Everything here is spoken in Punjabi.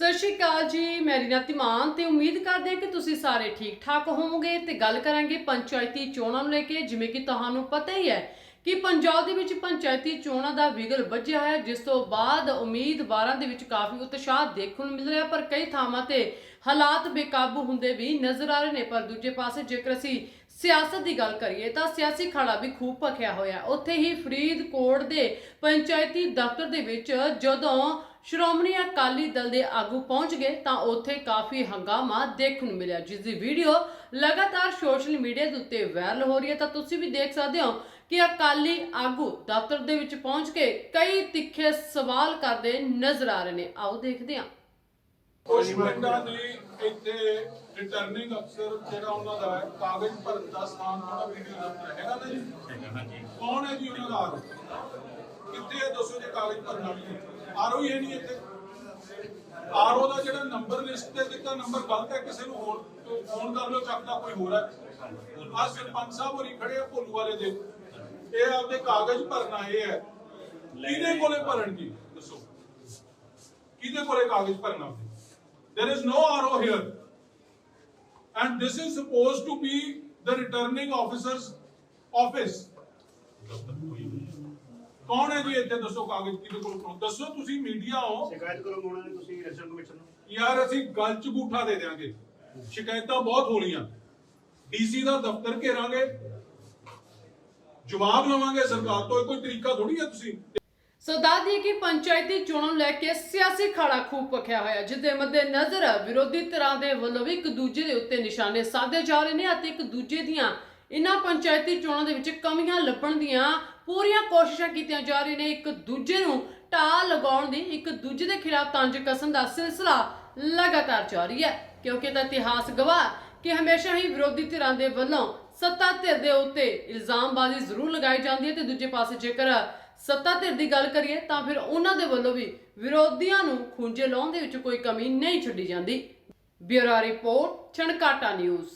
ਸਤਿ ਸ਼੍ਰੀ ਅਕਾਲ ਜੀ, ਮੈਂ ਰੀਨਾ ਧੀਮਾਨ ਤੇ ਉਮੀਦ ਕਰਦੇ ਹਾਂ ਕਿ ਤੁਸੀਂ ਸਾਰੇ ਠੀਕ ਠਾਕ ਹੋਵੋਗੇ ਤੇ ਗੱਲ ਕਰਾਂਗੇ ਪੰਚਾਇਤੀ ਚੋਣਾਂ ਨੂੰ ਲੈ ਕੇ, ਜਿਵੇਂ ਕਿ ਤੁਹਾਨੂੰ ਪਤਾ ਹੀ ਹੈ ਕਿ ਪੰਜਾਬ ਦੇ ਵਿੱਚ ਪੰਚਾਇਤੀ ਚੋਣਾਂ ਦਾ ਵਿਗਲ ਵੱਜਿਆ ਹੈ, ਜਿਸ ਤੋਂ ਬਾਅਦ ਉਮੀਦਵਾਰਾਂ ਦੇ ਵਿੱਚ ਕਾਫੀ ਉਤਸ਼ਾਹ ਦੇਖਣ ਨੂੰ ਮਿਲ ਰਿਹਾ ਪਰ ਕਈ ਥਾਵਾਂ ਤੇ ਹਾਲਾਤ ਬੇਕਾਬੂ ਹੁੰਦੇ ਵੀ ਨਜ਼ਰ ਆ ਰਹੇ ਨੇ। ਪਰ ਦੂਜੇ ਪਾਸੇ ਜੇਕਰ ਅਸੀਂ ਸਿਆਸਤ ਦੀ ਗੱਲ ਕਰੀਏ ਤਾਂ ਸਿਆਸੀ ਖੜਾ ਵੀ ਖੂਬ ਭਖਿਆ ਹੋਇਆ ਉੱਥੇ ਹੀ ਫਰੀਦਕੋਟ ਦੇ ਪੰਚਾਇਤੀ ਦਫ਼ਤਰ ਦੇ ਵਿੱਚ ਜਦੋਂ ਸ਼੍ਰੋਮਣੀ ਅਕਾਲੀ ਦਲ ਦੇ ਆਗੂ ਪਹੁੰਚ ਗਏ ਤਾਂ ਉੱਥੇ ਕਾਫੀ ਹੰਗਾਮਾ ਦੇਖਣ ਨੂੰ ਮਿਲਿਆ ਜਿਸ ਦੀ ਵੀਡੀਓ ਲਗਾਤਾਰ ਸੋਸ਼ਲ ਮੀਡੀਆ ਦੇ ਉੱਤੇ ਵਾਇਰਲ ਹੋ ਰਹੀ ਹੈ। ਤਾਂ ਤੁਸੀਂ ਵੀ ਦੇਖ ਸਕਦੇ ਹੋ ਕਿ ਅਕਾਲੀ ਆਗੂ ਦਫ਼ਤਰ ਦੇ ਵਿੱਚ ਪਹੁੰਚ ਕੇ ਕਈ ਤਿੱਖੇ ਸਵਾਲ ਕਰਦੇ ਨਜ਼ਰ ਆ ਰਹੇ ਨੇ। ਆਓ ਦੇਖਦੇ ਹਾਂ। ਕੁਝ ਪਿੰਡਾਂ ਦੀ ਇੱਥੇ ਰਿਟਰਨਿੰਗ ਅਫਸਰ ਜਿਹੜਾ ਉਹਨਾਂ ਦਾ ਹੈ ਕਾਗਜ਼ ਭਰਨ ਦਾ ਸਥਾਨ ਥੋੜਾ ਵੀਡੀਓ ਦਫ਼ਤਰ ਹੈਗਾ ਨਾ ਜੀ? ਕੌਣ ਹੈ ਜੀ ਉਹਨਾਂ ਦਾ ਆਰੋ ਕਿੱਥੇ ਹੈ? ਦੱਸੋ ਜੇ ਕਾਗਜ਼ ਭਰਨ ਵਾਲੀ ਆਰੋ ਹੀ ਹੈ ਨਹੀਂ ਇੱਥੇ। ਆਰਓ ਦਾ ਜਿਹੜਾ ਨੰਬਰ ਲਿਸਟ ਤੇ ਦਿੱਤਾ ਨੰਬਰ ਗਲਤ ਹੈ, ਕਿਸੇ ਨੂੰ ਹੋਰ ਫੋਨ ਕਰ ਲਓ, ਚੱਕਦਾ ਕੋਈ ਹੋਰ ਹੈ। ਆ ਸਰਪੰਚ ਸਾਹਿਬ ਹੋਰੀ ਖੜੇ ਆ ਭੋਲੂ ਵਾਲੇ ਦੇ। ਇਹ ਆਪਦੇ ਕਾਗਜ਼ ਭਰਨਾ ਇਹ ਹੈ। ਕਿਹਦੇ ਕੋਲੇ ਭਰਨ ਜੀ ਦੱਸੋ। ਕਿਹਦੇ ਕੋਲੇ ਕਾਗਜ਼ ਭਰਨਾ there is no RO here. And this is supposed to be the returning officer's office. ਕੌਣ ਹੈ ਜੀ ਇੱਥੇ? ਦੱਸੋ ਕਾਗਜ਼ ਕਿਹਦੇ ਕੋਲ ਕੋਲ ਦੱਸੋ ਤੁਸੀਂ ਮੀਡੀਆ ਹੋ। ਸ਼ਿਕਾਇਤ ਕਰੋ ਮੋਣਾ ਨੇ ਤੁਸੀਂ ਇਲੈਕਸ਼ਨ ਕਮਿਸ਼ਨ ਨੂੰ। ਯਾਰ ਅਸੀਂ ਗੱਲ ਚ ਗੂਠਾ ਦੇ ਦੇਾਂਗੇ ਸ਼ਿਕਾਇਤਾਂ ਬਹੁਤ ਹੋਣੀਆਂ। ਡੀਸੀ ਦਾ ਦਫ਼ਤਰ ਘੇਰਾਂਗੇ। ਜਵਾਬ ਲਵਾਂਗੇ ਸਰਕਾਰ ਤੋਂ। ਇਹ ਕੋਈ ਤਰੀਕਾ ਥੋੜੀ ਹੈ ਤੁਸੀਂ? ਸੋ ਦਈਏ ਕਿ ਪੰਚਾਇਤੀ ਚੋਣਾਂ ਲੈ ਕੇ ਸਿਆਸੀ ਖਾੜਾ ਖੂਬ ਪਖਿਆ ਹੋਇਆ ਜਿਸ ਦੇ ਮੱਦੇ ਨਜ਼ਰ ਵਿਰੋਧੀ ਧਿਰਾਂ ਦੇ ਵੱਲੋਂ ਵੀ ਇੱਕ ਦੂਜੇ ਦੇ ਉੱਤੇ ਨਿਸ਼ਾਨੇ ਸਾਧੇ ਜਾ ਰਹੇ ਨੇ ਅਤੇ ਇੱਕ ਦੂਜੇ ਦੀਆਂ ਇਨ੍ਹਾਂ ਪੰਚਾਇਤੀ ਚੋਣਾਂ ਦੇ ਵਿੱਚ ਕਮੀਆਂ ਲੱਭਣ ਦੀਆਂ ਪੂਰੀਆਂ ਕੋਸ਼ਿਸ਼ਾਂ ਕੀਤੀਆਂ ਜਾ ਰਹੀਆਂ ਨੇ। ਇੱਕ ਦੂਜੇ ਨੂੰ ਢਾਹ ਲਗਾਉਣ ਦੀ, ਇੱਕ ਦੂਜੇ ਦੇ ਖਿਲਾਫ ਤੰਜ ਕਸਣ ਦਾ ਸਿਲਸਿਲਾ ਲਗਾਤਾਰ ਜਾਰੀ ਹੈ। ਕਿਉਂਕਿ ਤਾਂ ਇਤਿਹਾਸ ਗਵਾਹ ਕਿ ਹਮੇਸ਼ਾ ਹੀ ਵਿਰੋਧੀ ਧਿਰਾਂ ਦੇ ਵੱਲੋਂ ਸੱਤਾ ਧਿਰ ਦੇ ਉੱਤੇ ਇਲਜ਼ਾਮਬਾਜ਼ੀ ਜ਼ਰੂਰ ਲਗਾਈ ਜਾਂਦੀ ਹੈ ਤੇ ਦੂਜੇ ਪਾਸੇ ਜੇਕਰ ਸੱਤਾ ਧਿਰ ਦੀ ਗੱਲ ਕਰੀਏ ਤਾਂ ਫਿਰ ਉਹਨਾਂ ਦੇ ਵੱਲੋਂ ਵੀ ਵਿਰੋਧੀਆਂ ਨੂੰ ਖੁੰਝੇ ਲਾਉਣ ਦੇ ਵਿੱਚ ਕੋਈ ਕਮੀ ਨਹੀਂ ਛੱਡੀ ਜਾਂਦੀ। Bureau report, Chhankata news.